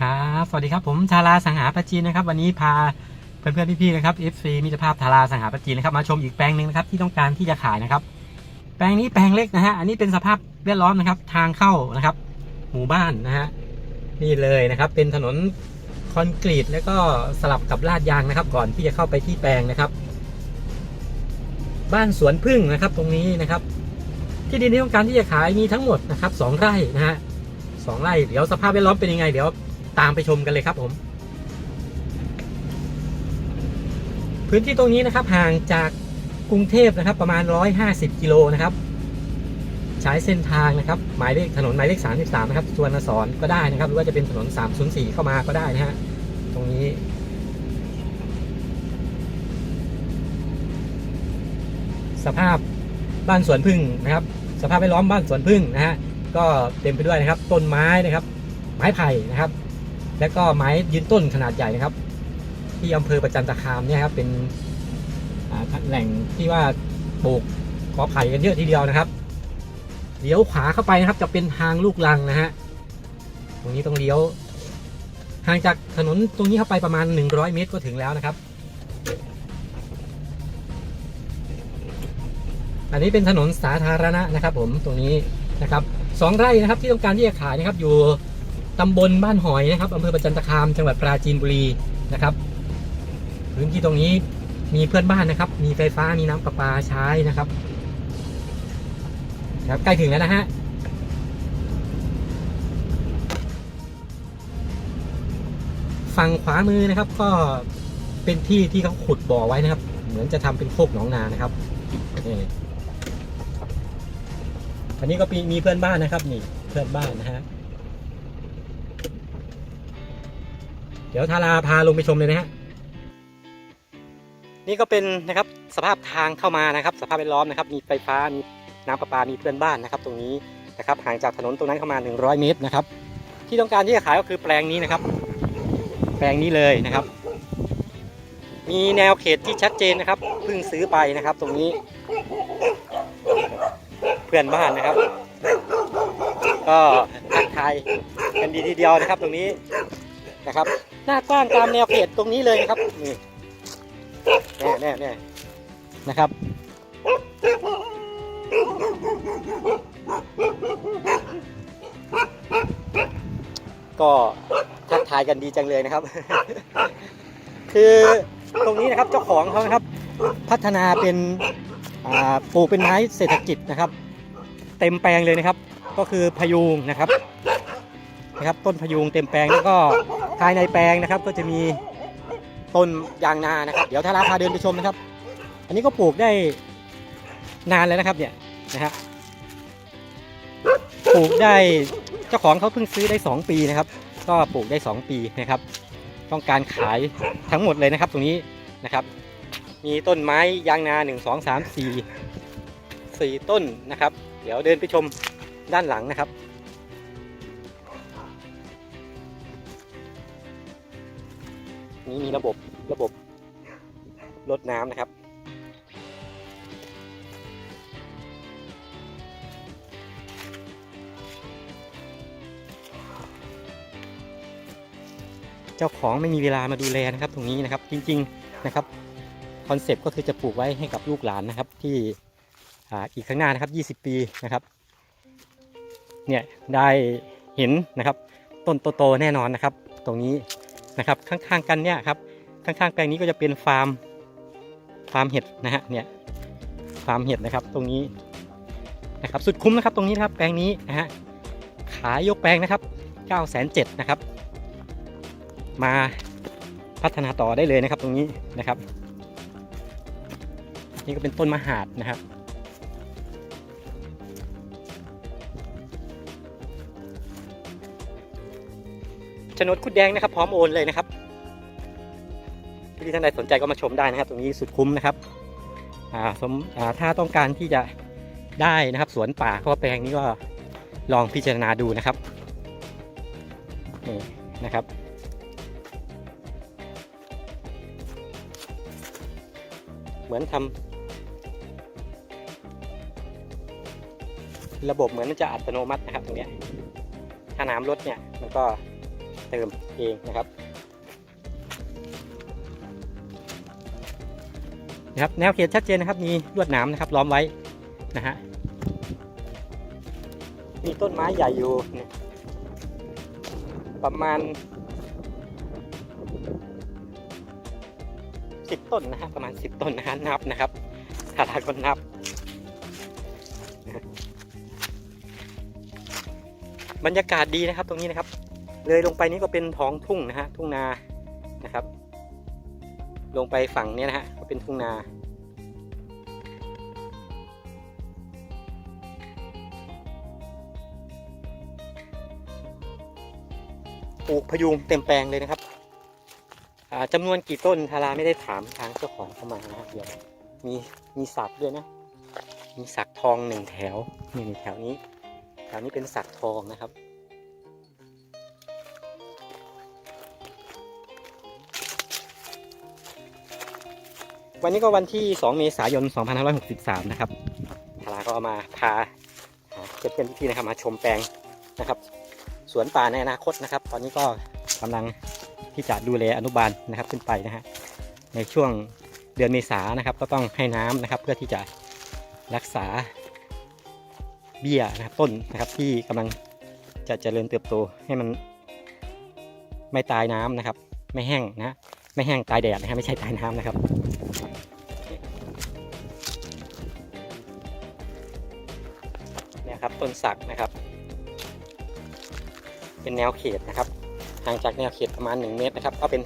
ครับสวัสดีครับผมทาราสังหาประจีนนะครับ วันนี้พาเพื่อนๆพี่ๆนะครับ FC มิตรภาพทาราสังหาประจีนนะครับมาชมอีกแปลงหนึ่งนะครับที่ต้องการที่จะขายนะครับ แปลงนี้แปลงเล็กนะฮะอันนี้เป็นสภาพแวดล้อมนะครับ ทางเข้านะครับ หมู่บ้านนะฮะนี่เลยนะครับ เป็นถนนคอนกรีตแล้วก็สลับกับลาดยางนะครับ ก่อนที่จะเข้าไปที่แปลงนะครับ บ้านสวนพึ่งนะครับ ตรงนี้นะครับ ที่ดินที่ต้องการที่จะขายมีทั้งหมดนะครับสองไร่นะฮะสองไร่เดี๋ยวสภาพแวดล้อมเป็นยังไงเดี๋ยว ตามไปชมกันเลยครับผม พื้นที่ตรงนี้นะครับห่างจากกรุงเทพนะครับประมาณ 150 กิโลนะครับ ใช้เส้นทางนะครับ หมายเลขถนนหมายเลข 33 นะครับสวนสอนก็ได้นะครับ หรือว่าจะเป็นถนน 304 เข้ามาก็ได้นะฮะตรงนี้สภาพบ้านสวนพึ่งนะครับ สภาพแวดล้อมบ้านสวนพึ่งนะฮะก็เต็มไปด้วยนะครับ ต้นไม้นะครับ ไม้ไผ่นะครับ และก็ไม้ยืนต้นขนาดใหญ่นะครับ ที่อำเภอประจันตคามเนี่ยครับเป็นแหล่งที่ว่าปลูกขอไผ่กันเยอะทีเดียวนะครับเลี้ยวขวาเข้าไปนะครับ จะเป็นทางลูกลังนะฮะตรงนี้ต้องเลี้ยวห่างจากถนนตรงนี้เข้าไปประมาณ 100 เมตรก็ถึงแล้วนะครับ อันนี้เป็นถนนสาธารณะนะครับ ผมตรงนี้นะครับสองไร่นะครับที่ต้องการที่จะขายนะครับอยู่ ตำบลบ้านหอยนะครับอำเภอประจันตคามจังหวัดปราจีนบุรีนะครับ พื้นที่ตรงนี้มีเพื่อนบ้านนะครับ มีไฟฟ้ามีน้ำประปาใช้นะครับ ครับใกล้ถึงแล้วนะฮะฝั่งขวามือนะครับก็เป็นที่ที่เขาขุดบ่อไว้นะครับ เหมือนจะทำเป็นโคกหนองนานะครับนี่อันนี้ก็มีมีเพื่อนบ้านนะครับนี่เพื่อนบ้านนะฮะ เดี๋ยวทาราพาลงไปชมเลยนะฮะนี่ก็เป็นนะครับสภาพทางเข้ามานะครับ สภาพแวดล้อมนะครับ มีไฟฟ้ามีน้ำประปามีเพื่อนบ้านนะครับ ตรงนี้นะครับห่างจากถนนตรงนั้นเข้ามา 100 เมตรนะครับ ที่ต้องการที่จะขายก็คือแปลงนี้นะครับ แปลงนี้เลยนะครับ มีแนวเขตที่ชัดเจนนะครับเพิ่งซื้อไปนะครับ ตรงนี้ เพื่อนบ้านนะครับ ก็ทักทายกันดีทีเดียวนะครับ ตรงนี้ นะครับ หน้ากว้างตามแนวเขตตรงนี้เลยนะครับนี่แน่แน่แน่นะครับก็ทักทายกันดีจังเลยนะครับ คือตรงนี้นะครับเจ้าของเขานะครับ พัฒนาเป็นปลูกเป็นไม้เศรษฐกิจนะครับ เต็มแปลงเลยนะครับ ก็คือพยุงนะครับนะครับ ต้นพยุงเต็มแปลงแล้วก็ ภายในแปลงนะครับก็จะมีต้นยางนานะครับ เดี๋ยวถ้าราพาเดินไปชมนะครับ อันนี้ก็ปลูกได้นานแล้วนะครับเนี่ยนะฮะปลูกได้เจ้าของเขาเพิ่งซื้อได้ 2 ปีนะครับ ก็ปลูกได้ 2 ปีนะครับ ต้องการขายทั้งหมดเลยนะครับตรงนี้นะครับ มีต้นไม้ยางนา 1 2 3 4 4 ต้นนะครับ เดี๋ยวเดินไปชมด้านหลังนะครับ นี้มีระบบระบบรดน้ำนะครับ เจ้าของไม่มีเวลามาดูแลนะครับ ตรงนี้นะครับจริง ๆนะครับคอนเซปต์ก็คือจะปลูกไว้ให้กับลูกหลานนะครับ ที่อ,อีกข้างหน้านะครับ 20 ปีนะครับเนี่ยได้เห็นนะครับ ต้นโตๆแน่นอนนะครับ ตรงนี้ นะครับ ข้างๆกันเนี่ยครับข้างๆแปลงนี้ก็จะเป็นฟาร์มฟาร์มเห็ดนะฮะเนี่ยฟาร์มเห็ดนะครับตรงนี้นะครับสุดคุ้มนะครับตรงนี้นะครับแปลงนี้นะฮะขายยกแปลงนะครับ9 7 0 0 0นะครับ มาพัฒนาต่อได้เลยนะครับตรงนี้นะครับ นี่ก็เป็นต้นมะหาดนะครับ โฉนดคุดแดงนะครับ พร้อมโอนเลยนะครับที่ท่านใดสนใจก็มาชมได้นะครับ ตรงนี้สุดคุ้มนะครับอ่าสมอ่าถ้าต้องการที่จะได้นะครับสวนป่าก็แปลงนี้ก็ลองพิจารณาดูนะครับนี่นะครับเหมือนทำระบบเหมือนมันจะอัตโนมัตินะครับตรงเนี้ยถ้าน้ำลดเนี่ยมันก็ เติมเองนะครับนะครับแนวเขตชัดเจนนะครับมีลวดหนามนะครับล้อมไว้นะฮะมีต้นไม้ใหญ่อยู่ประมาณสิบต้นนะฮะประมาณสิบต้นนะฮะนับนะครับถ้าทาคนนับ บรรยากาศดีนะครับตรงนี้นะครับ เลยลงไปนี้ก็เป็นท้องทุ่งนะฮะทุ่งนานะครับ ลงไปฝั่งนี้นะฮะก็เป็นทุ่งนาปลูกพยุงเต็มแปลงเลยนะครับอ่าจำนวนกี่ต้นทาราไม่ได้ถามทางเจ้าของเข้ามานะครับเดี๋ยวมีมีสักด้วยนะ มีสักทองหนึ่งแถวนี่แถวนี้ แถวนี้เป็นสักทองนะครับ วันนี้ก็วันที่ 2 เมษายน 2563 นะครับทาราก็เอามาพาเก็บเป็นพี่ๆนะครับมาชมแปลงนะครับ สวนป่าในอนาคตนะครับ ตอนนี้ก็กำลังที่จะดูแลอนุบาลนะครับขึ้นไปนะฮะในช่วงเดือนเมษานะครับ ก็ต้องให้น้ำนะครับเพื่อที่จะรักษาเบี้ยนะครับต้นนะครับที่กำลังจะเจริญเติบโตให้มันไม่ตายน้ำนะครับ ไม่แห้งนะ ไม่แห้งตายแดดนะฮะไม่ใช่ตายน้ำนะครับเนี่ยครับต้นสักนะครับ เป็นแนวเขตนะครับห่างจากแนวเขตประมาณ 1 เมตรนะครับ ก็เป็น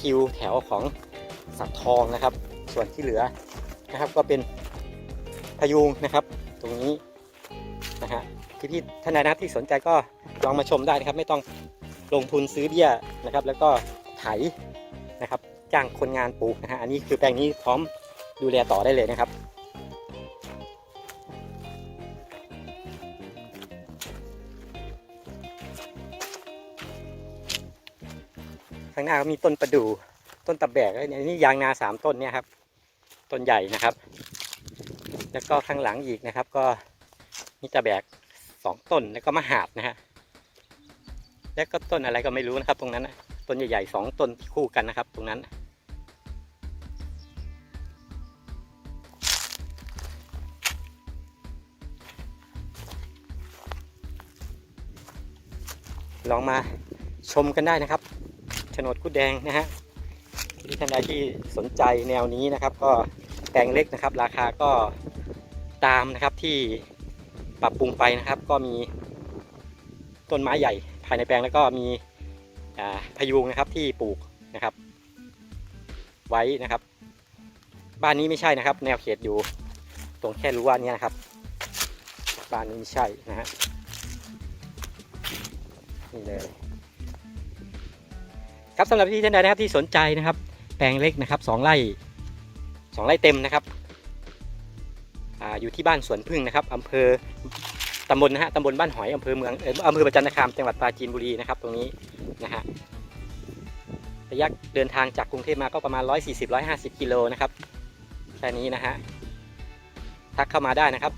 คิวแถวของสักทองนะครับ ส่วนที่เหลือนะครับก็เป็นพยุงนะครับ ตรงนี้นะฮะที่พี่ท่านใดนะครับที่สนใจก็ลองมาชมได้นะครับ ไม่ต้องลงทุนซื้อเบี้ยนะครับ แล้วก็ไถ นะครับ จ้างคนงานปลูกนะฮะอันนี้คือแปลงนี้พร้อมดูแลต่อได้เลยนะครับ ข้างหน้าก็มีต้นประดู่ต้นตะแบกแล้วเนี่ยนี่ยางนาสามต้นเนี่ยครับ ต้นใหญ่นะครับ แล้วก็ข้างหลังอีกนะครับ ก็มีตะแบกสองต้นแล้วก็มะหาดนะฮะแล้วก็ต้นอะไรก็ไม่รู้นะครับ ตรงนั้นนะ ต้นใหญ่ๆสองต้นที่คู่กันนะครับ ตรงนั้น ลองมาชมกันได้นะครับโฉนดกุดแดงนะฮะที่ท่านใดที่สนใจแนวนี้นะครับ ก็แปลงเล็กนะครับ ราคาก็ตามนะครับที่ปรับปรุงไปนะครับ ก็มีต้นไม้ใหญ่ภายในแปลงแล้วก็มี พยุงนะครับที่ปลูกนะครับ ไว้นะครับ บ้านนี้ไม่ใช่นะครับ แนวเขตอยู่ตรงแค่รู้ว่านี้นะครับ บ้านนี้ไม่ใช่นะฮะนี่เลยครับสำหรับที่ท่านใดนะครับที่สนใจนะครับ แปลงเล็กนะครับสองไร่สองไร่เต็มนะครับออยู่ที่บ้านสวนพึ่งนะครับอำเภอตำบลนะฮะตำบลบ้านหอยอำเภอเมืองอออำเภอประจันตคามจังหวัดปราจีนบุรีนะครับ ตรงนี้ นะฮะระยะเดินทางจากกรุงเทพมาก็ประมาณ 140-150 กิโลนะครับแค่นี้นะฮะทักเข้ามาได้นะครับ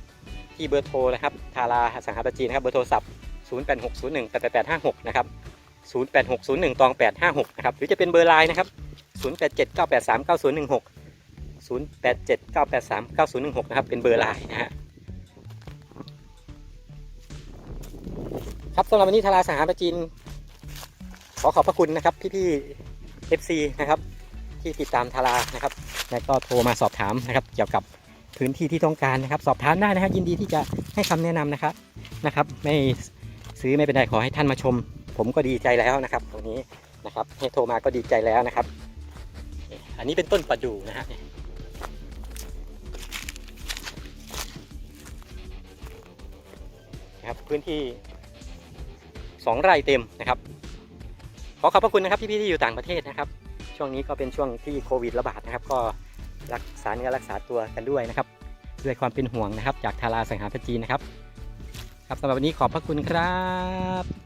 ที่เบอร์โทรนะครับทาราสังหาปรจีนะครับเบอร์โทรศัพท์ 0860188856 นะครับ 08601ตอง856 นะครับ หรือจะเป็นเบอร์ไลน์นะครับ 0879839016 0879839016 นะครับ เป็นเบอร์ไลน์นะฮะครับสำหรับวันนี้ทาราสังหปรจิน อขอบพระคุณนะครับพี่ๆ FC นะครับที่ติดตามทารานะครับ แล้วก็โทรมาสอบถามนะครับ เกี่ยวกับพื้นที่ที่ต้องการนะครับ สอบถามได้นะครับยินดีที่จะให้คำแนะนำนะครับนะครับ ไม่ซื้อไม่เป็นไรขอให้ท่านมาชม ผมก็ดีใจแล้วนะครับตรงนี้นะครับให้โทรมาก็ดีใจแล้วนะครับ อันนี้เป็นต้นประดู่นะฮะครับพื้นที่สองไร่เต็มนะครับ อขอบพระคุณนะครับพี่ๆที่อยู่ต่างประเทศนะครับ ช่วงนี้ก็เป็นช่วงที่โควิดระบาดนะครับ ก็รักษาเนื้อรักษาตัวกันด้วยนะครับ ด้วยความเป็นห่วงนะครับ จากทาราสังหารพจีนนะครับ ครับสำหรับวันนี้ขอบพระคุณครับ